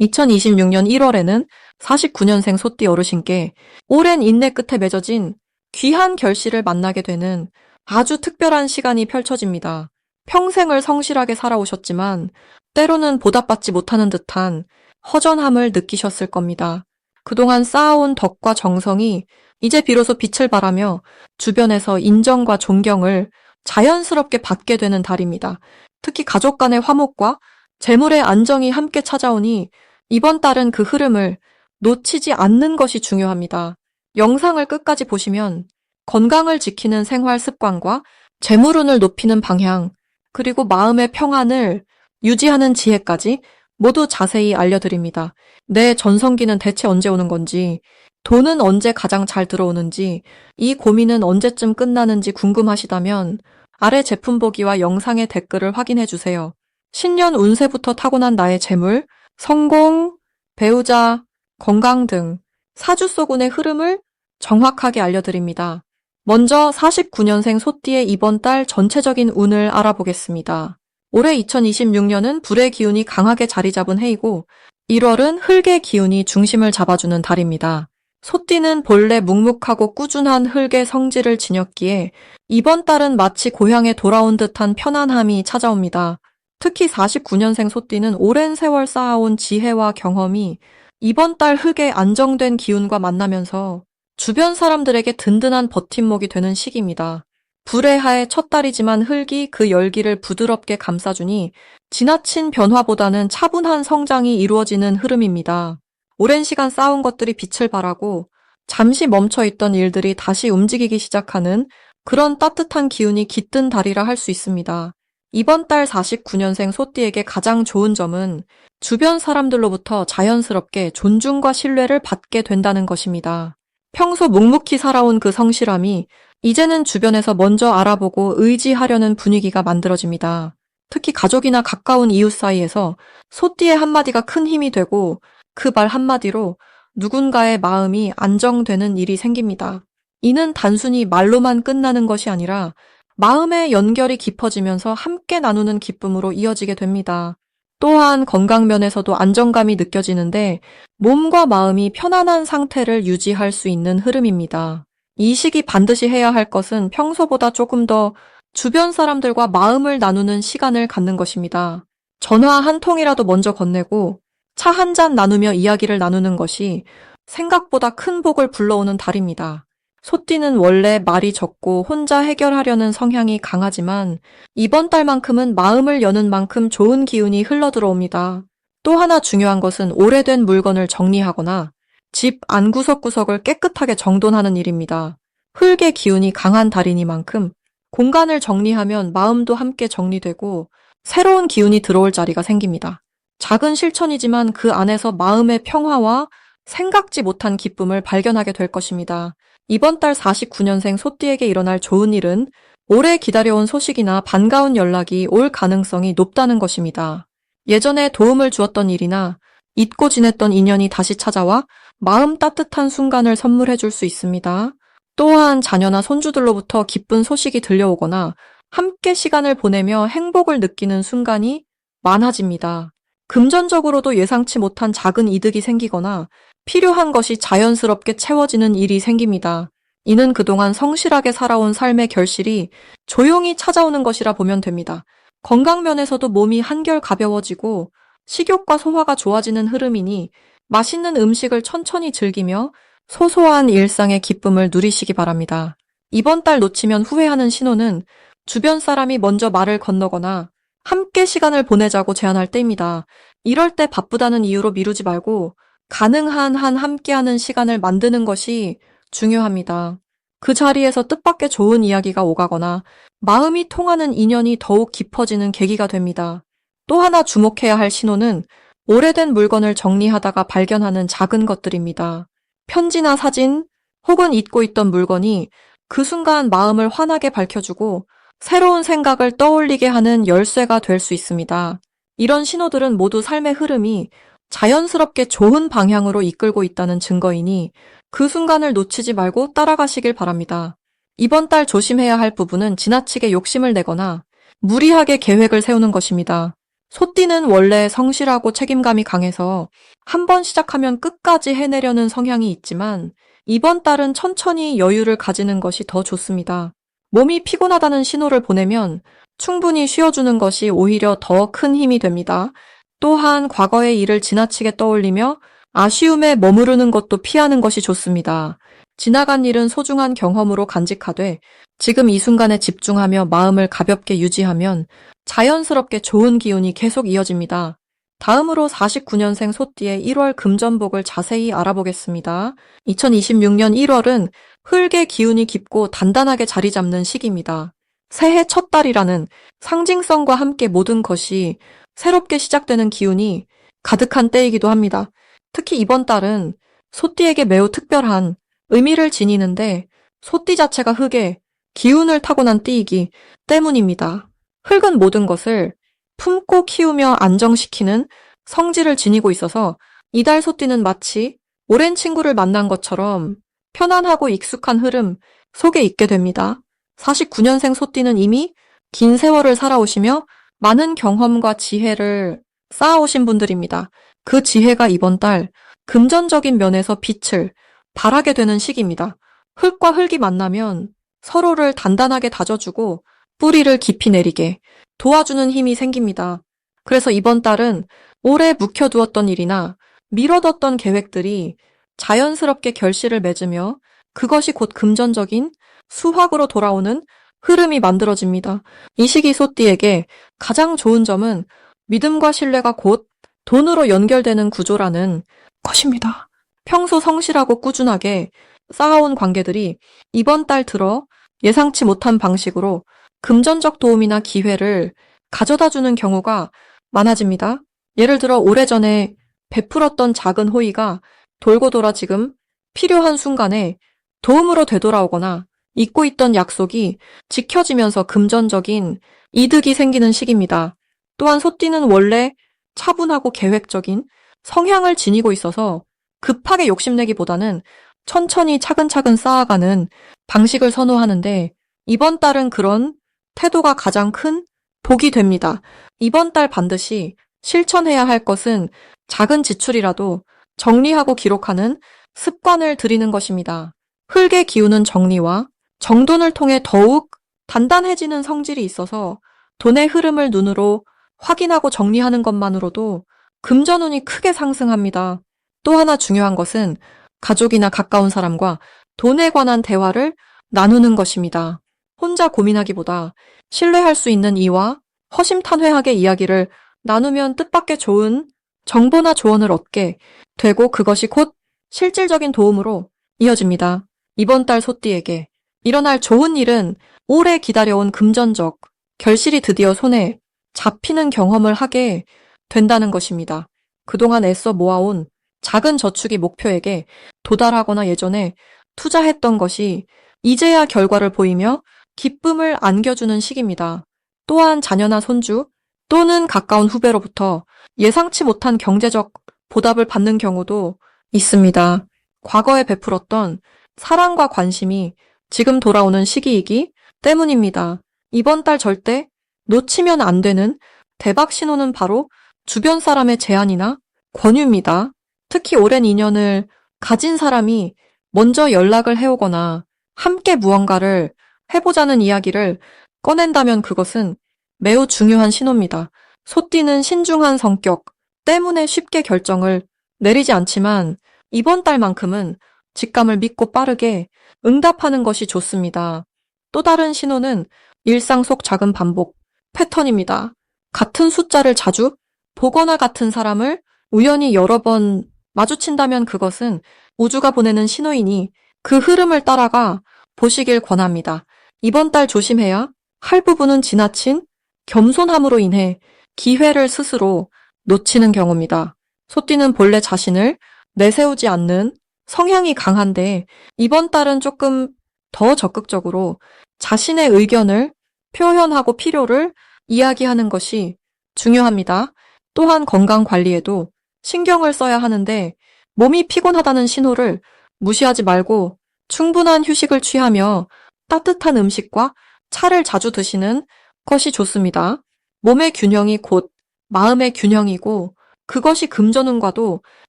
2026년 1월에는 49년생 소띠 어르신께 오랜 인내 끝에 맺어진 귀한 결실을 만나게 되는 아주 특별한 시간이 펼쳐집니다. 평생을 성실하게 살아오셨지만 때로는 보답받지 못하는 듯한 허전함을 느끼셨을 겁니다. 그동안 쌓아온 덕과 정성이 이제 비로소 빛을 발하며 주변에서 인정과 존경을 자연스럽게 받게 되는 달입니다. 특히 가족 간의 화목과 재물의 안정이 함께 찾아오니 이번 달은 그 흐름을 놓치지 않는 것이 중요합니다. 영상을 끝까지 보시면 건강을 지키는 생활 습관과 재물운을 높이는 방향, 그리고 마음의 평안을 유지하는 지혜까지 모두 자세히 알려드립니다. 내 전성기는 대체 언제 오는 건지, 돈은 언제 가장 잘 들어오는지, 이 고민은 언제쯤 끝나는지 궁금하시다면 아래 제품 보기와 영상의 댓글을 확인해 주세요. 신년 운세부터 타고난 나의 재물, 성공, 배우자, 건강 등 사주소군의 흐름을 정확하게 알려드립니다. 먼저 49년생 소띠의 이번 달 전체적인 운을 알아보겠습니다. 올해 2026년은 불의 기운이 강하게 자리 잡은 해이고 1월은 흙의 기운이 중심을 잡아주는 달입니다. 소띠는 본래 묵묵하고 꾸준한 흙의 성질을 지녔기에 이번 달은 마치 고향에 돌아온 듯한 편안함이 찾아옵니다. 특히 49년생 소띠는 오랜 세월 쌓아온 지혜와 경험이 이번 달 흙의 안정된 기운과 만나면서 주변 사람들에게 든든한 버팀목이 되는 시기입니다. 불의 하의 첫 달이지만 흙이 그 열기를 부드럽게 감싸주니 지나친 변화보다는 차분한 성장이 이루어지는 흐름입니다. 오랜 시간 쌓아온 것들이 빛을 발하고 잠시 멈춰있던 일들이 다시 움직이기 시작하는 그런 따뜻한 기운이 깃든 달이라 할 수 있습니다. 이번 달 49년생 소띠에게 가장 좋은 점은 주변 사람들로부터 자연스럽게 존중과 신뢰를 받게 된다는 것입니다. 평소 묵묵히 살아온 그 성실함이 이제는 주변에서 먼저 알아보고 의지하려는 분위기가 만들어집니다. 특히 가족이나 가까운 이웃 사이에서 소띠의 한마디가 큰 힘이 되고 그 말 한마디로 누군가의 마음이 안정되는 일이 생깁니다. 이는 단순히 말로만 끝나는 것이 아니라 마음의 연결이 깊어지면서 함께 나누는 기쁨으로 이어지게 됩니다. 또한 건강 면에서도 안정감이 느껴지는데 몸과 마음이 편안한 상태를 유지할 수 있는 흐름입니다. 이 시기 반드시 해야 할 것은 평소보다 조금 더 주변 사람들과 마음을 나누는 시간을 갖는 것입니다. 전화 한 통이라도 먼저 건네고 차 한 잔 나누며 이야기를 나누는 것이 생각보다 큰 복을 불러오는 달입니다. 소띠는 원래 말이 적고 혼자 해결하려는 성향이 강하지만 이번 달만큼은 마음을 여는 만큼 좋은 기운이 흘러 들어옵니다. 또 하나 중요한 것은 오래된 물건을 정리하거나 집 안 구석구석을 깨끗하게 정돈하는 일입니다. 흙의 기운이 강한 달이니만큼 공간을 정리하면 마음도 함께 정리되고 새로운 기운이 들어올 자리가 생깁니다. 작은 실천이지만 그 안에서 마음의 평화와 생각지 못한 기쁨을 발견하게 될 것입니다. 이번 달 49년생 소띠에게 일어날 좋은 일은 오래 기다려온 소식이나 반가운 연락이 올 가능성이 높다는 것입니다. 예전에 도움을 주었던 일이나 잊고 지냈던 인연이 다시 찾아와 마음 따뜻한 순간을 선물해 줄 수 있습니다. 또한 자녀나 손주들로부터 기쁜 소식이 들려오거나 함께 시간을 보내며 행복을 느끼는 순간이 많아집니다. 금전적으로도 예상치 못한 작은 이득이 생기거나 필요한 것이 자연스럽게 채워지는 일이 생깁니다. 이는 그동안 성실하게 살아온 삶의 결실이 조용히 찾아오는 것이라 보면 됩니다. 건강 면에서도 몸이 한결 가벼워지고 식욕과 소화가 좋아지는 흐름이니 맛있는 음식을 천천히 즐기며 소소한 일상의 기쁨을 누리시기 바랍니다. 이번 달 놓치면 후회하는 신호는 주변 사람이 먼저 말을 건너거나 함께 시간을 보내자고 제안할 때입니다. 이럴 때 바쁘다는 이유로 미루지 말고 가능한 한 함께하는 시간을 만드는 것이 중요합니다. 그 자리에서 뜻밖의 좋은 이야기가 오가거나 마음이 통하는 인연이 더욱 깊어지는 계기가 됩니다. 또 하나 주목해야 할 신호는 오래된 물건을 정리하다가 발견하는 작은 것들입니다. 편지나 사진 혹은 잊고 있던 물건이 그 순간 마음을 환하게 밝혀주고 새로운 생각을 떠올리게 하는 열쇠가 될 수 있습니다. 이런 신호들은 모두 삶의 흐름이 자연스럽게 좋은 방향으로 이끌고 있다는 증거이니 그 순간을 놓치지 말고 따라가시길 바랍니다. 이번 달 조심해야 할 부분은 지나치게 욕심을 내거나 무리하게 계획을 세우는 것입니다. 소띠는 원래 성실하고 책임감이 강해서 한 번 시작하면 끝까지 해내려는 성향이 있지만 이번 달은 천천히 여유를 가지는 것이 더 좋습니다. 몸이 피곤하다는 신호를 보내면 충분히 쉬어주는 것이 오히려 더 큰 힘이 됩니다. 또한 과거의 일을 지나치게 떠올리며 아쉬움에 머무르는 것도 피하는 것이 좋습니다. 지나간 일은 소중한 경험으로 간직하되 지금 이 순간에 집중하며 마음을 가볍게 유지하면 자연스럽게 좋은 기운이 계속 이어집니다. 다음으로 49년생 소띠의 1월 금전복을 자세히 알아보겠습니다. 2026년 1월은 흙의 기운이 깊고 단단하게 자리 잡는 시기입니다. 새해 첫 달이라는 상징성과 함께 모든 것이 새롭게 시작되는 기운이 가득한 때이기도 합니다. 특히 이번 달은 소띠에게 매우 특별한 의미를 지니는데 소띠 자체가 흙에 기운을 타고난 띠이기 때문입니다. 흙은 모든 것을 품고 키우며 안정시키는 성질을 지니고 있어서 이달 소띠는 마치 오랜 친구를 만난 것처럼 편안하고 익숙한 흐름 속에 있게 됩니다. 49년생 소띠는 이미 긴 세월을 살아오시며 많은 경험과 지혜를 쌓아오신 분들입니다. 그 지혜가 이번 달 금전적인 면에서 빛을 발하게 되는 시기입니다. 흙과 흙이 만나면 서로를 단단하게 다져주고 뿌리를 깊이 내리게 도와주는 힘이 생깁니다. 그래서 이번 달은 오래 묵혀두었던 일이나 미뤄뒀던 계획들이 자연스럽게 결실을 맺으며 그것이 곧 금전적인 수확으로 돌아오는 흐름이 만들어집니다. 이 시기 소띠에게 가장 좋은 점은 믿음과 신뢰가 곧 돈으로 연결되는 구조라는 것입니다. 평소 성실하고 꾸준하게 쌓아온 관계들이 이번 달 들어 예상치 못한 방식으로 금전적 도움이나 기회를 가져다 주는 경우가 많아집니다. 예를 들어 오래전에 베풀었던 작은 호의가 돌고 돌아 지금 필요한 순간에 도움으로 되돌아오거나 잊고 있던 약속이 지켜지면서 금전적인 이득이 생기는 시기입니다. 또한 소띠는 원래 차분하고 계획적인 성향을 지니고 있어서 급하게 욕심내기보다는 천천히 차근차근 쌓아가는 방식을 선호하는데 이번 달은 그런 태도가 가장 큰 복이 됩니다. 이번 달 반드시 실천해야 할 것은 작은 지출이라도 정리하고 기록하는 습관을 들이는 것입니다. 흙의 기운은 정리와 정돈을 통해 더욱 단단해지는 성질이 있어서 돈의 흐름을 눈으로 확인하고 정리하는 것만으로도 금전운이 크게 상승합니다. 또 하나 중요한 것은 가족이나 가까운 사람과 돈에 관한 대화를 나누는 것입니다. 혼자 고민하기보다 신뢰할 수 있는 이와 허심탄회하게 이야기를 나누면 뜻밖의 좋은 정보나 조언을 얻게 되고 그것이 곧 실질적인 도움으로 이어집니다. 이번 달 소띠에게 일어날 좋은 일은 오래 기다려온 금전적 결실이 드디어 손에 잡히는 경험을 하게 된다는 것입니다. 그동안 애써 모아온 작은 저축이 목표에게 도달하거나 예전에 투자했던 것이 이제야 결과를 보이며 기쁨을 안겨주는 시기입니다. 또한 자녀나 손주 또는 가까운 후배로부터 예상치 못한 경제적 보답을 받는 경우도 있습니다. 과거에 베풀었던 사랑과 관심이 지금 돌아오는 시기이기 때문입니다. 이번 달 절대 놓치면 안 되는 대박 신호는 바로 주변 사람의 제안이나 권유입니다. 특히 오랜 인연을 가진 사람이 먼저 연락을 해오거나 함께 무언가를 해보자는 이야기를 꺼낸다면 그것은 매우 중요한 신호입니다. 소띠는 신중한 성격 때문에 쉽게 결정을 내리지 않지만 이번 달만큼은 직감을 믿고 빠르게 응답하는 것이 좋습니다. 또 다른 신호는 일상 속 작은 반복 패턴입니다. 같은 숫자를 자주 보거나 같은 사람을 우연히 여러 번 마주친다면 그것은 우주가 보내는 신호이니 그 흐름을 따라가 보시길 권합니다. 이번 달 조심해야 할 부분은 지나친 겸손함으로 인해 기회를 스스로 놓치는 경우입니다. 소띠는 본래 자신을 내세우지 않는 성향이 강한데 이번 달은 조금 더 적극적으로 자신의 의견을 표현하고 필요를 이야기하는 것이 중요합니다. 또한 건강 관리에도 신경을 써야 하는데 몸이 피곤하다는 신호를 무시하지 말고 충분한 휴식을 취하며 따뜻한 음식과 차를 자주 드시는 것이 좋습니다. 몸의 균형이 곧 마음의 균형이고 그것이 금전운과도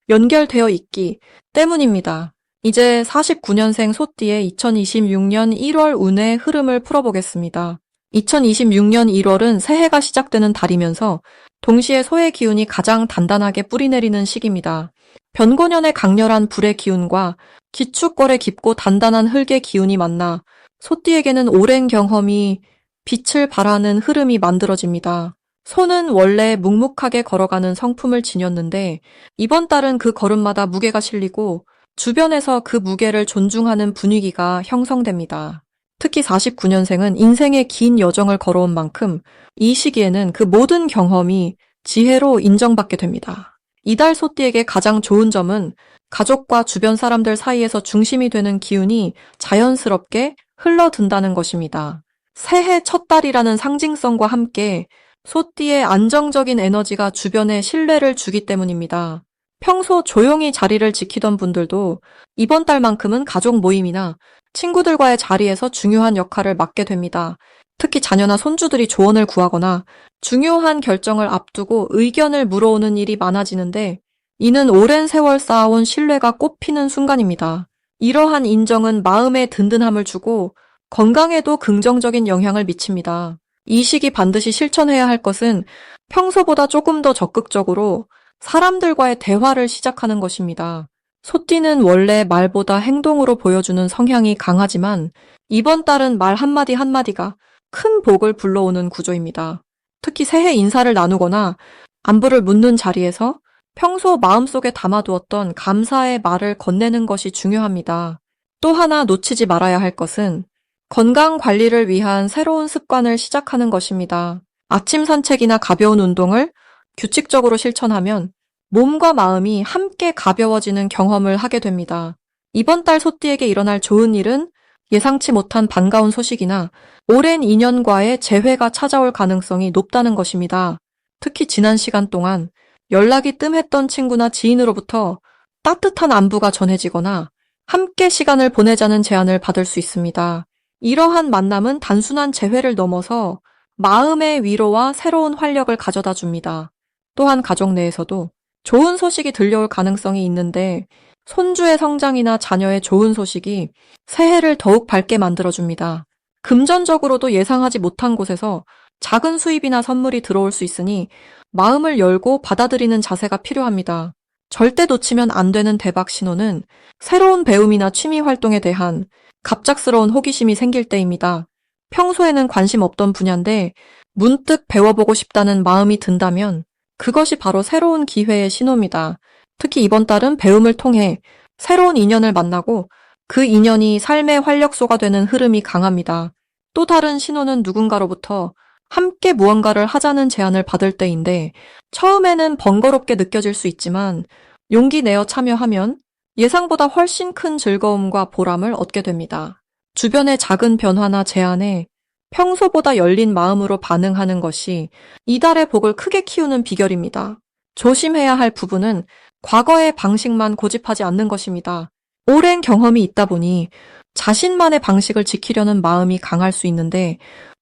연결되어 있기 때문입니다. 이제 49년생 소띠의 2026년 1월 운의 흐름을 풀어보겠습니다. 2026년 1월은 새해가 시작되는 달이면서 동시에 소의 기운이 가장 단단하게 뿌리내리는 시기입니다. 변고년의 강렬한 불의 기운과 기축골의 깊고 단단한 흙의 기운이 만나 소띠에게는 오랜 경험이 빛을 발하는 흐름이 만들어집니다. 소는 원래 묵묵하게 걸어가는 성품을 지녔는데 이번 달은 그 걸음마다 무게가 실리고 주변에서 그 무게를 존중하는 분위기가 형성됩니다. 특히 49년생은 인생의 긴 여정을 걸어온 만큼 이 시기에는 그 모든 경험이 지혜로 인정받게 됩니다. 이달 소띠에게 가장 좋은 점은 가족과 주변 사람들 사이에서 중심이 되는 기운이 자연스럽게 흘러든다는 것입니다. 새해 첫 달이라는 상징성과 함께 소띠의 안정적인 에너지가 주변에 신뢰를 주기 때문입니다. 평소 조용히 자리를 지키던 분들도 이번 달만큼은 가족 모임이나 친구들과의 자리에서 중요한 역할을 맡게 됩니다. 특히 자녀나 손주들이 조언을 구하거나 중요한 결정을 앞두고 의견을 물어오는 일이 많아지는데 이는 오랜 세월 쌓아온 신뢰가 꽃피는 순간입니다. 이러한 인정은 마음에 든든함을 주고 건강에도 긍정적인 영향을 미칩니다. 이 시기 반드시 실천해야 할 것은 평소보다 조금 더 적극적으로 사람들과의 대화를 시작하는 것입니다. 소띠는 원래 말보다 행동으로 보여주는 성향이 강하지만 이번 달은 말 한마디 한마디가 큰 복을 불러오는 구조입니다. 특히 새해 인사를 나누거나 안부를 묻는 자리에서 평소 마음속에 담아두었던 감사의 말을 건네는 것이 중요합니다. 또 하나 놓치지 말아야 할 것은 건강 관리를 위한 새로운 습관을 시작하는 것입니다. 아침 산책이나 가벼운 운동을 규칙적으로 실천하면 몸과 마음이 함께 가벼워지는 경험을 하게 됩니다. 이번 달 소띠에게 일어날 좋은 일은 예상치 못한 반가운 소식이나 오랜 인연과의 재회가 찾아올 가능성이 높다는 것입니다. 특히 지난 시간 동안 연락이 뜸했던 친구나 지인으로부터 따뜻한 안부가 전해지거나 함께 시간을 보내자는 제안을 받을 수 있습니다. 이러한 만남은 단순한 재회를 넘어서 마음의 위로와 새로운 활력을 가져다 줍니다. 또한 가족 내에서도 좋은 소식이 들려올 가능성이 있는데 손주의 성장이나 자녀의 좋은 소식이 새해를 더욱 밝게 만들어줍니다. 금전적으로도 예상하지 못한 곳에서 작은 수입이나 선물이 들어올 수 있으니 마음을 열고 받아들이는 자세가 필요합니다. 절대 놓치면 안 되는 대박 신호는 새로운 배움이나 취미 활동에 대한 갑작스러운 호기심이 생길 때입니다. 평소에는 관심 없던 분야인데 문득 배워보고 싶다는 마음이 든다면 그것이 바로 새로운 기회의 신호입니다. 특히 이번 달은 배움을 통해 새로운 인연을 만나고 그 인연이 삶의 활력소가 되는 흐름이 강합니다. 또 다른 신호는 누군가로부터 함께 무언가를 하자는 제안을 받을 때인데 처음에는 번거롭게 느껴질 수 있지만 용기 내어 참여하면 예상보다 훨씬 큰 즐거움과 보람을 얻게 됩니다. 주변의 작은 변화나 제안에 평소보다 열린 마음으로 반응하는 것이 이달의 복을 크게 키우는 비결입니다. 조심해야 할 부분은 과거의 방식만 고집하지 않는 것입니다. 오랜 경험이 있다 보니 자신만의 방식을 지키려는 마음이 강할 수 있는데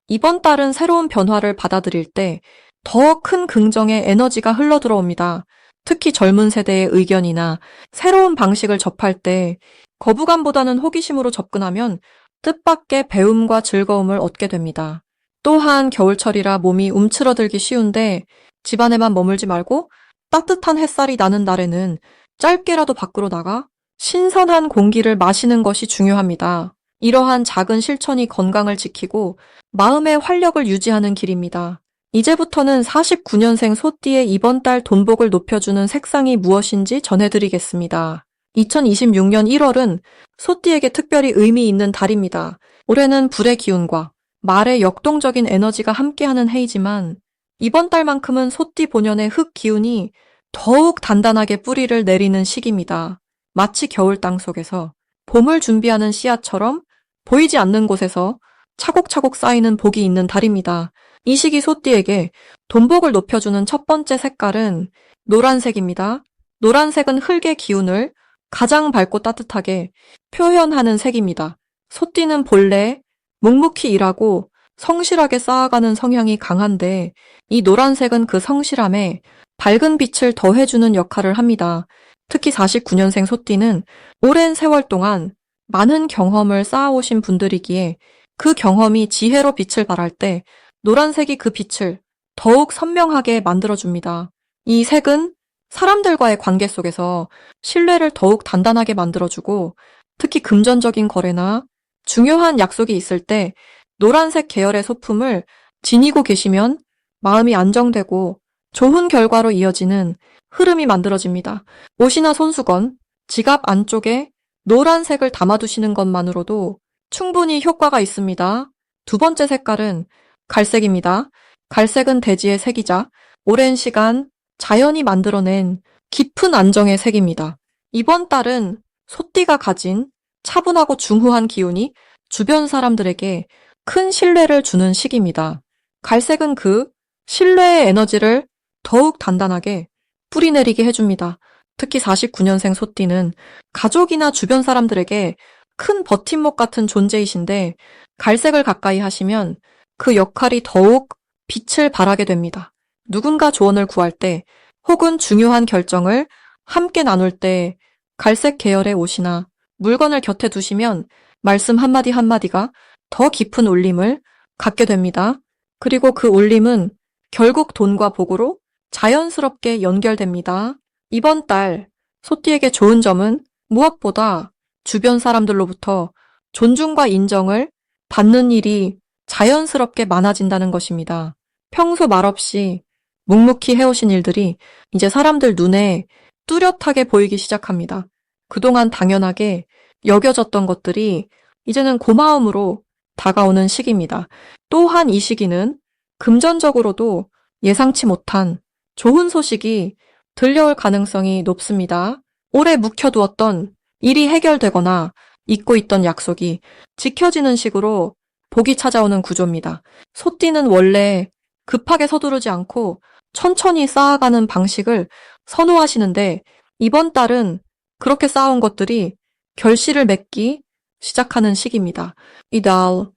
이번 달은 새로운 변화를 받아들일 때 더 큰 긍정의 에너지가 흘러 들어옵니다. 특히 젊은 세대의 의견이나 새로운 방식을 접할 때 거부감보다는 호기심으로 접근하면 뜻밖의 배움과 즐거움을 얻게 됩니다. 또한 겨울철이라 몸이 움츠러들기 쉬운데 집안에만 머물지 말고 따뜻한 햇살이 나는 날에는 짧게라도 밖으로 나가 신선한 공기를 마시는 것이 중요합니다. 이러한 작은 실천이 건강을 지키고 마음의 활력을 유지하는 길입니다. 이제부터는 49년생 소띠의 이번 달 돈복을 높여주는 색상이 무엇인지 전해드리겠습니다. 2026년 1월은 소띠에게 특별히 의미 있는 달입니다. 올해는 불의 기운과 말의 역동적인 에너지가 함께하는 해이지만 이번 달만큼은 소띠 본연의 흙 기운이 더욱 단단하게 뿌리를 내리는 시기입니다. 마치 겨울 땅 속에서 봄을 준비하는 씨앗처럼 보이지 않는 곳에서 차곡차곡 쌓이는 복이 있는 달입니다. 이 시기 소띠에게 돈복을 높여주는 첫 번째 색깔은 노란색입니다. 노란색은 흙의 기운을 가장 밝고 따뜻하게 표현하는 색입니다. 소띠는 본래 묵묵히 일하고 성실하게 쌓아가는 성향이 강한데 이 노란색은 그 성실함에 밝은 빛을 더해주는 역할을 합니다. 특히 49년생 소띠는 오랜 세월 동안 많은 경험을 쌓아오신 분들이기에 그 경험이 지혜로 빛을 발할 때 노란색이 그 빛을 더욱 선명하게 만들어줍니다. 이 색은 사람들과의 관계 속에서 신뢰를 더욱 단단하게 만들어주고 특히 금전적인 거래나 중요한 약속이 있을 때 노란색 계열의 소품을 지니고 계시면 마음이 안정되고 좋은 결과로 이어지는 흐름이 만들어집니다. 옷이나 손수건, 지갑 안쪽에 노란색을 담아두시는 것만으로도 충분히 효과가 있습니다. 두 번째 색깔은 갈색입니다. 갈색은 대지의 색이자 오랜 시간 자연이 만들어낸 깊은 안정의 색입니다. 이번 달은 소띠가 가진 차분하고 중후한 기운이 주변 사람들에게 큰 신뢰를 주는 시기입니다. 갈색은 그 신뢰의 에너지를 더욱 단단하게 뿌리내리게 해줍니다. 특히 49년생 소띠는 가족이나 주변 사람들에게 큰 버팀목 같은 존재이신데 갈색을 가까이 하시면 그 역할이 더욱 빛을 발하게 됩니다. 누군가 조언을 구할 때 혹은 중요한 결정을 함께 나눌 때 갈색 계열의 옷이나 물건을 곁에 두시면 말씀 한마디 한마디가 더 깊은 울림을 갖게 됩니다. 그리고 그 울림은 결국 돈과 복으로 자연스럽게 연결됩니다. 이번 달 소띠에게 좋은 점은 무엇보다 주변 사람들로부터 존중과 인정을 받는 일이 자연스럽게 많아진다는 것입니다. 평소 말없이 묵묵히 해오신 일들이 이제 사람들 눈에 뚜렷하게 보이기 시작합니다. 그동안 당연하게 여겨졌던 것들이 이제는 고마움으로 다가오는 시기입니다. 또한 이 시기는 금전적으로도 예상치 못한 좋은 소식이 들려올 가능성이 높습니다. 오래 묵혀두었던 일이 해결되거나 잊고 있던 약속이 지켜지는 식으로 복이 찾아오는 구조입니다. 소띠는 원래 급하게 서두르지 않고 천천히 쌓아가는 방식을 선호하시는데 이번 달은 그렇게 쌓아온 것들이 결실을 맺기 시작하는 시기입니다. 이달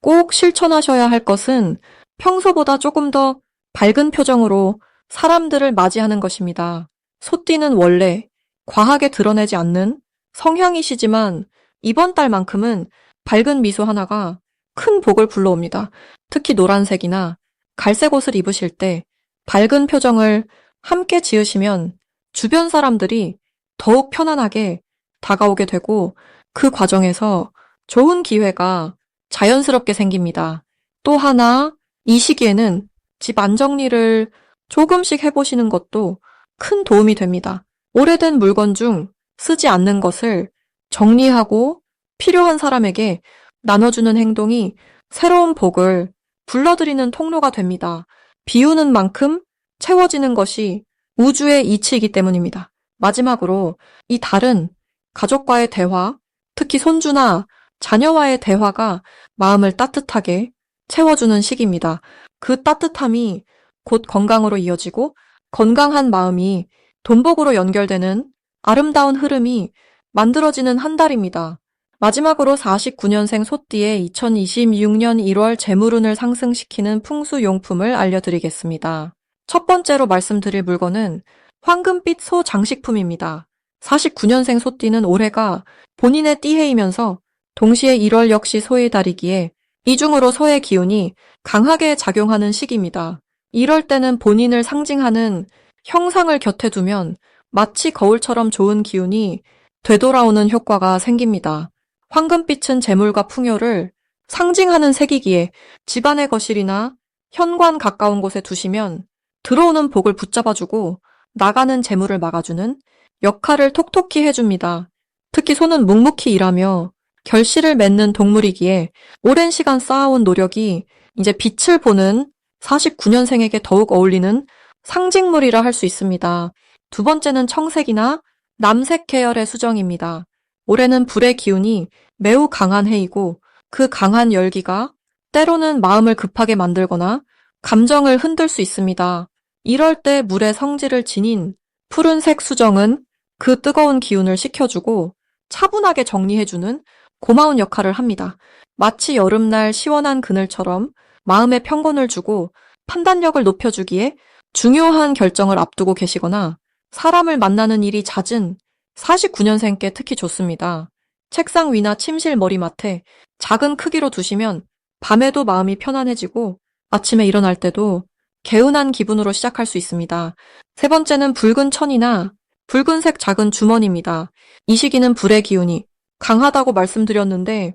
꼭 실천하셔야 할 것은 평소보다 조금 더 밝은 표정으로 사람들을 맞이하는 것입니다. 소띠는 원래 과하게 드러내지 않는 성향이시지만 이번 달만큼은 밝은 미소 하나가 큰 복을 불러옵니다. 특히 노란색이나 갈색 옷을 입으실 때 밝은 표정을 함께 지으시면 주변 사람들이 더욱 편안하게 다가오게 되고 그 과정에서 좋은 기회가 자연스럽게 생깁니다. 또 하나, 이 시기에는 집 안정리를 조금씩 해보시는 것도 큰 도움이 됩니다. 오래된 물건 중 쓰지 않는 것을 정리하고 필요한 사람에게 나눠주는 행동이 새로운 복을 불러들이는 통로가 됩니다. 비우는 만큼 채워지는 것이 우주의 이치이기 때문입니다. 마지막으로 이 달은 가족과의 대화, 특히 손주나 자녀와의 대화가 마음을 따뜻하게 채워주는 시기입니다. 그 따뜻함이 곧 건강으로 이어지고 건강한 마음이 돈복으로 연결되는 아름다운 흐름이 만들어지는 한 달입니다. 마지막으로 49년생 소띠의 2026년 1월 재물운을 상승시키는 풍수용품을 알려드리겠습니다. 첫 번째로 말씀드릴 물건은 황금빛 소 장식품입니다. 49년생 소띠는 올해가 본인의 띠해이면서 동시에 1월 역시 소의 달이기에 이중으로 소의 기운이 강하게 작용하는 시기입니다. 이럴 때는 본인을 상징하는 형상을 곁에 두면 마치 거울처럼 좋은 기운이 되돌아오는 효과가 생깁니다. 황금빛은 재물과 풍요를 상징하는 색이기에 집안의 거실이나 현관 가까운 곳에 두시면 들어오는 복을 붙잡아주고 나가는 재물을 막아주는 역할을 톡톡히 해줍니다. 특히 소는 묵묵히 일하며 결실을 맺는 동물이기에 오랜 시간 쌓아온 노력이 이제 빛을 보는 49년생에게 더욱 어울리는 상징물이라 할 수 있습니다. 두 번째는 청색이나 남색 계열의 수정입니다. 올해는 불의 기운이 매우 강한 해이고 그 강한 열기가 때로는 마음을 급하게 만들거나 감정을 흔들 수 있습니다. 이럴 때 물의 성질을 지닌 푸른색 수정은 그 뜨거운 기운을 식혀주고 차분하게 정리해주는 고마운 역할을 합니다. 마치 여름날 시원한 그늘처럼 마음의 평건을 주고 판단력을 높여주기에 중요한 결정을 앞두고 계시거나 사람을 만나는 일이 잦은 49년생께 특히 좋습니다. 책상 위나 침실 머리맡에 작은 크기로 두시면 밤에도 마음이 편안해지고 아침에 일어날 때도 개운한 기분으로 시작할 수 있습니다. 세 번째는 붉은 천이나 붉은색 작은 주머니입니다. 이 시기는 불의 기운이 강하다고 말씀드렸는데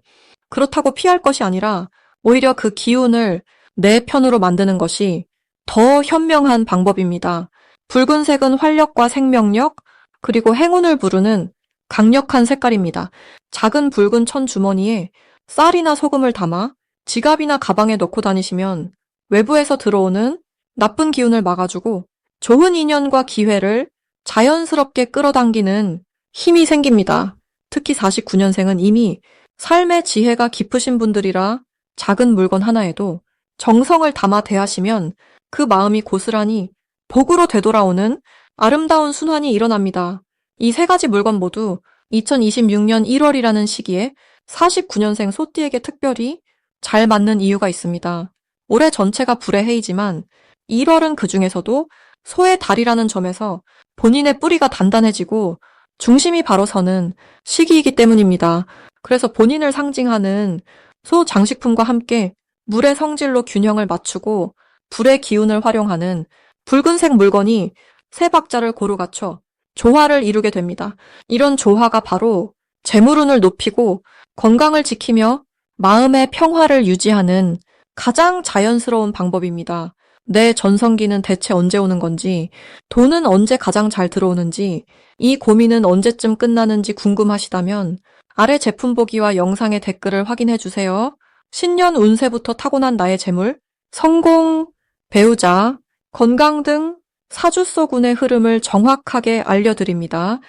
그렇다고 피할 것이 아니라 오히려 그 기운을 내 편으로 만드는 것이 더 현명한 방법입니다. 붉은색은 활력과 생명력, 그리고 행운을 부르는 강력한 색깔입니다. 작은 붉은 천 주머니에 쌀이나 소금을 담아 지갑이나 가방에 넣고 다니시면 외부에서 들어오는 나쁜 기운을 막아주고 좋은 인연과 기회를 자연스럽게 끌어당기는 힘이 생깁니다. 특히 49년생은 이미 삶의 지혜가 깊으신 분들이라 작은 물건 하나에도 정성을 담아 대하시면 그 마음이 고스란히 복으로 되돌아오는 아름다운 순환이 일어납니다. 이 세 가지 물건 모두 2026년 1월이라는 시기에 49년생 소띠에게 특별히 잘 맞는 이유가 있습니다. 올해 전체가 불의 해이지만 1월은 그 중에서도 소의 달이라는 점에서 본인의 뿌리가 단단해지고 중심이 바로 서는 시기이기 때문입니다. 그래서 본인을 상징하는 소 장식품과 함께 물의 성질로 균형을 맞추고 불의 기운을 활용하는 붉은색 물건이 세 박자를 고루 갖춰 조화를 이루게 됩니다. 이런 조화가 바로 재물운을 높이고 건강을 지키며 마음의 평화를 유지하는 가장 자연스러운 방법입니다. 내 전성기는 대체 언제 오는 건지, 돈은 언제 가장 잘 들어오는지, 이 고민은 언제쯤 끝나는지 궁금하시다면 아래 제품 보기와 영상의 댓글을 확인해 주세요. 신년 운세부터 타고난 나의 재물, 성공, 배우자, 건강 등 사주서군의 흐름을 정확하게 알려드립니다.